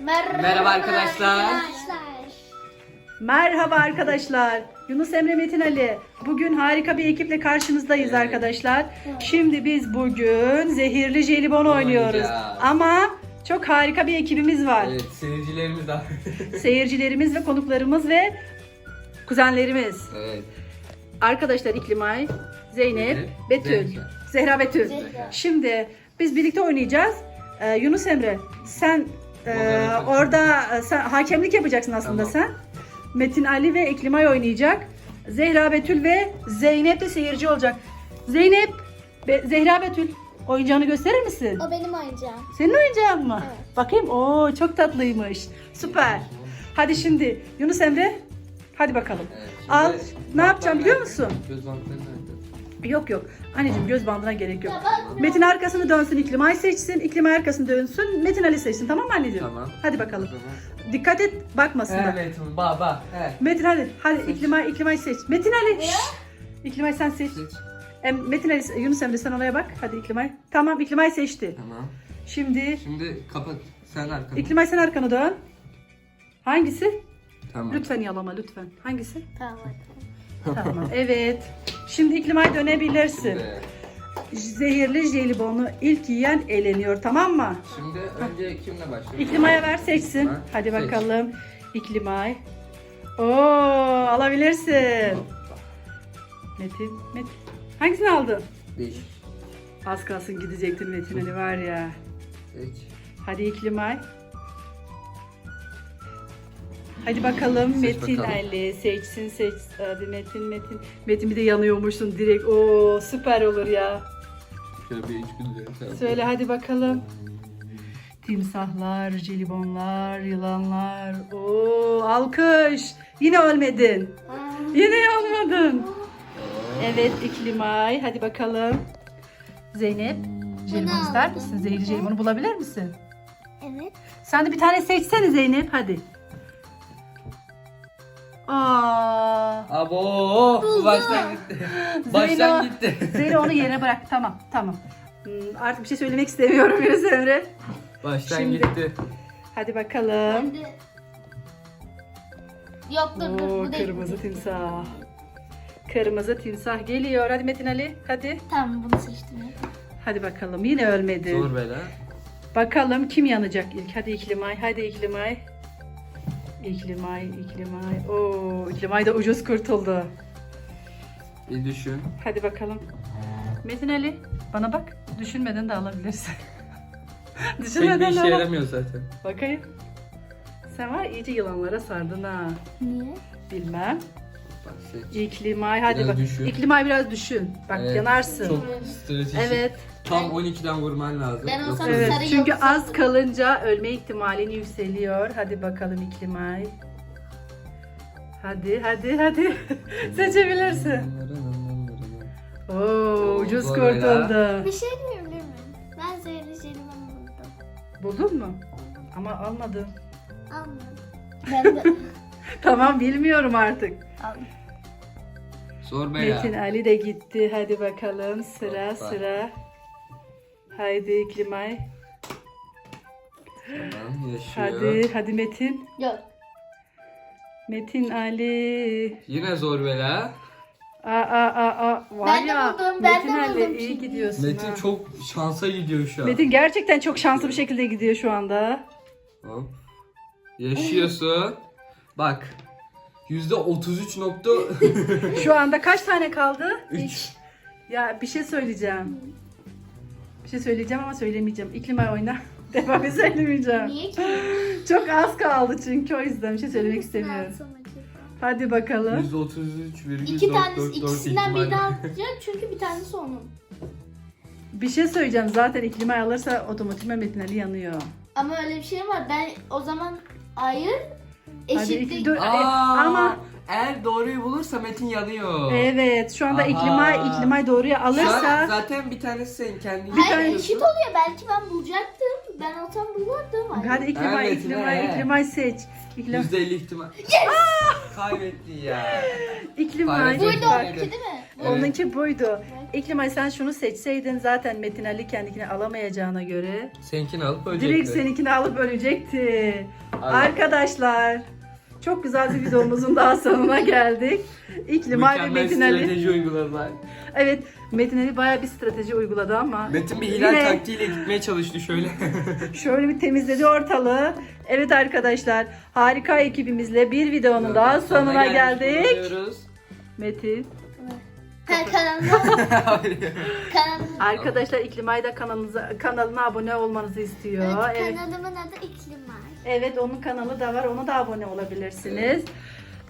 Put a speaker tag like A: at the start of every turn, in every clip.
A: Merhaba,
B: Merhaba arkadaşlar.
C: Merhaba arkadaşlar. Yunus Emre Metin Ali. Bugün harika bir ekiple karşınızdayız
B: Evet.
C: arkadaşlar. Şimdi biz bugün zehirli jelibon oynuyoruz.
B: Oynayacağız.
C: Ama çok harika bir ekibimiz var.
B: Evet seyircilerimiz de.
C: Seyircilerimiz ve konuklarımız ve kuzenlerimiz.
B: evet.
C: Arkadaşlar İklimay, Zeynep,
B: Zeynep,
C: Betül.
B: Zehra.
C: Zehra Betül.
A: Zehra.
C: Şimdi biz birlikte oynayacağız. Ee, Yunus Emre sen e,
B: Moderatör.
C: orada e, sen hakemlik yapacaksın aslında
B: Tamam.
C: sen. Metin Ali ve İklimay oynayacak. Zehra Betül ve Zeynep de seyirci olacak. Zeynep, Be- Zehra Betül oyuncağını gösterir misin?
A: O benim oyuncağım.
C: Senin oyuncağın mı?
A: Evet.
C: Bakayım. Oo çok tatlıymış. Süper. Hadi şimdi Yunus Emre hadi bakalım.
B: Evet,
C: Al. Ne yapacağım biliyor musun?
B: Göz bantları nerede?
C: Yok yok. Anneciğim göz bandına gerek yok. Metin arkasını dönsün, İklimay seçsin. İklimay arkasını dönsün, Metin Ali seçsin. Tamam mı anneciğim?
B: Tamam.
C: Hadi bakalım.
B: zaman.
C: Dikkat et bakmasınlar.
B: Evet bak bak. Evet.
C: Metin Ali, hadi
B: Seç.
C: İklimay, İklimay seç. Metin Ali. şşş! İklimay sen seç.
B: Seç.
C: Em, Metin Ali, Yunus Emre sen oraya bak. Hadi İklimay. Tamam İklimay seçti.
B: Tamam.
C: Şimdi
B: Şimdi kapat. Sen arkana.
C: İklimay sen arkanı dön. Hangisi?
B: Tamam.
C: Lütfen yalama lütfen. Hangisi?
A: Tamam.
C: Tamam. Evet. Şimdi İklimay dönebilirsin.
B: Şimdi,
C: Zehirli jelibonu ilk yiyen eleniyor tamam mı?
B: şimdi önce kimle başlıyoruz?
C: İklimaya ver seçsin.
B: Ha,
C: Hadi
B: seç.
C: bakalım. İklimay. Oo, alabilirsin. Metin, Metin. Hangisini aldın?
B: Beş.
C: Az kalsın gidecektin Metin Ali var ya.
B: Seç.
C: Hadi İklimay. Hadi bakalım
B: Seç
C: Metin
B: bakalım.
C: Ali seçsin seç. Hadi Metin Metin. Metin bir de yanıyormuşsun direkt. Oo süper olur ya.
B: Şöyle bir üç gün
C: Söyle hadi bakalım. Timsahlar, jelibonlar, yılanlar. Oo alkış. Yine ölmedin. Yine yanmadın. Evet İklimay. Hadi bakalım. Zeynep. Jelibon ister misin? Zehirli jelibonu bulabilir misin?
A: Evet.
C: Sen de bir tane seçsene Zeynep hadi. Aa.
B: Abo bu baştan gitti. baştan
C: Zeyno.
B: gitti.
C: Zeynep onu yerine bırak. Tamam tamam. Hmm, artık bir şey söylemek istemiyorum Yunus Emre.
B: Baştan
C: Şimdi-
B: gitti.
C: Hadi bakalım.
A: Ben de... Yok dur dur
C: Oo,
A: bu değil.
C: kırmızı timsah. Kırmızı timsah geliyor. Hadi Metin Ali. Hadi.
A: Tamam bunu seçtim. ya.
C: Hadi bakalım. Yine ölmedi.
B: Zor bela.
C: Bakalım kim yanacak ilk. Hadi İklimay. Hadi İklimay. İklimay, İklimay. Oo, İklimay da ucuz kurtuldu.
B: Bir düşün.
C: Hadi bakalım. Metin Ali bana bak. Düşünmeden de alabilirsin.
B: Pek bir
C: Düşünmeden
B: işe
C: al.
B: yaramıyor zaten.
C: Bakayım. Sen var iyice yılanlara sardın ha.
A: Niye?
C: Bilmem.
B: Bak seç.
C: İklimay hadi
B: Biraz
C: bak.
B: düşün.
C: İklimay biraz düşün. Bak
B: Evet,
C: yanarsın.
B: Çok stratejik.
C: Evet.
B: Tam 12'den vurman lazım.
A: Ben
B: Yoksa-
A: olsam
C: Evet.
A: sarı
C: Çünkü
A: yoksa
C: az kalınca ölme ihtimalin yükseliyor. Hadi bakalım İklimay. Hadi hadi hadi. Seçebilirsin. Oo, ucuz
B: Zor
C: kurtuldu.
A: Bir şey diyebilir miyim? Ben zehirli jelibonu buldum.
C: Buldun mu? Ama almadın.
A: Almadım. Ben de
C: Tamam bilmiyorum artık.
A: Aldım.
B: Zor bela.
C: Metin Ali de gitti. Hadi bakalım sıra
B: Hoppa.
C: sıra. Haydi İklimay.
B: Tamam yaşıyor.
C: Hadi hadi Metin.
A: Yok.
C: Metin Ali.
B: Yine zor bela.
C: Aa aa aa aa. Var
A: Ben de
C: ya.
A: buldum, ben
C: Metin Ali
A: buldum
C: iyi
A: şimdi.
C: gidiyorsun.
B: Metin
C: ha.
B: çok şansa gidiyor şu an.
C: Metin gerçekten çok şanslı bir şekilde gidiyor şu anda.
B: Hop. Yaşıyorsun. Bak. Yüzde 33 nokta
C: Şu anda kaç tane kaldı?
B: 3.
C: Ya bir şey söyleyeceğim. Bir şey söyleyeceğim ama söylemeyeceğim. İklimay oyna. Devamı söylemeyeceğim.
A: Niye ki?
C: Çok az kaldı çünkü o yüzden bir şey söylemek istemiyorum. Hadi bakalım.
B: Yüzde 33 virgül
A: İki
B: dört
A: tanesi ikisinden biri daha atacak çünkü bir tanesi onun.
C: Bir şey söyleyeceğim. Zaten iklimay alırsa otomatikman Metin Ali yanıyor.
A: Ama öyle bir şey var. Ben o zaman hayır
C: Hadi
A: eşitlik.
C: iki, dur, e,
B: Aa,
C: ama
B: eğer doğruyu bulursa Metin yanıyor.
C: evet şu anda
B: Aha.
C: iklimay iklimay doğruya
B: Şu an
C: alırsa
B: zaten bir tanesi senin kendin
A: Hayır
C: tane-
A: eşit oluyor. Belki ben bulacaktım. Ben olsam bulurdum.
C: Hadi İklimay,
B: Evet,
C: İklimay,
B: ne?
C: İklimay seç. İklim,
B: %50 ihtimal. Kaybetti ya.
C: İklimay.
A: Buydu
C: Bak,
A: onunki değil mi?
B: Evet.
C: Onunki buydu. İklimay sen şunu seçseydin zaten Metin Ali kendini alamayacağına göre
B: Seninkini alıp ölecekti.
C: direkt seninkini alıp ölecekti. Arkadaşlar çok güzel bir videomuzun daha sonuna geldik. İklimay ve
B: Mükemmel
C: Metin Ali.
B: strateji uyguladılar.
C: Evet Metin Ali bayağı bir strateji uyguladı ama
B: Metin bir hilal
C: Yine-
B: taktiğiyle gitmeye çalıştı şöyle.
C: şöyle bir temizledi ortalığı. Evet arkadaşlar harika ekibimizle bir videonun daha sonuna geldik.
B: bulunuyoruz.
C: Metin.
A: Kanalına. kanalına.
C: Arkadaşlar İklimay da kanalınıza, kanalına abone olmanızı istiyor.
A: Evet,
C: Evet.
A: kanalımın adı İklimay.
C: Evet onun kanalı da var. Ona da abone olabilirsiniz.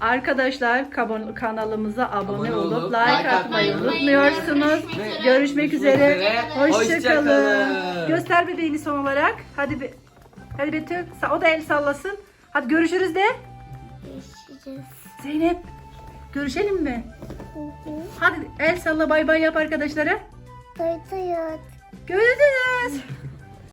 C: Arkadaşlar kabon- kanalımıza abone,
B: Abone
C: olup
B: olup
C: like atmayı
B: atmayı
C: unutmuyorsunuz.
A: Görüşmek üzere.
C: Görüşmek üzere.
B: Hoşça
C: Hoşçakalın.
B: kalın.
C: Göster bebeğini son olarak. Hadi be Hadi Betül. O da el sallasın. Hadi görüşürüz de.
A: Görüşürüz.
C: Zeynep. Görüşelim mi?
A: Hı hı.
C: Hadi el salla bay bay yap arkadaşlara.
A: Duyduğunuz.
C: Görüşürüz.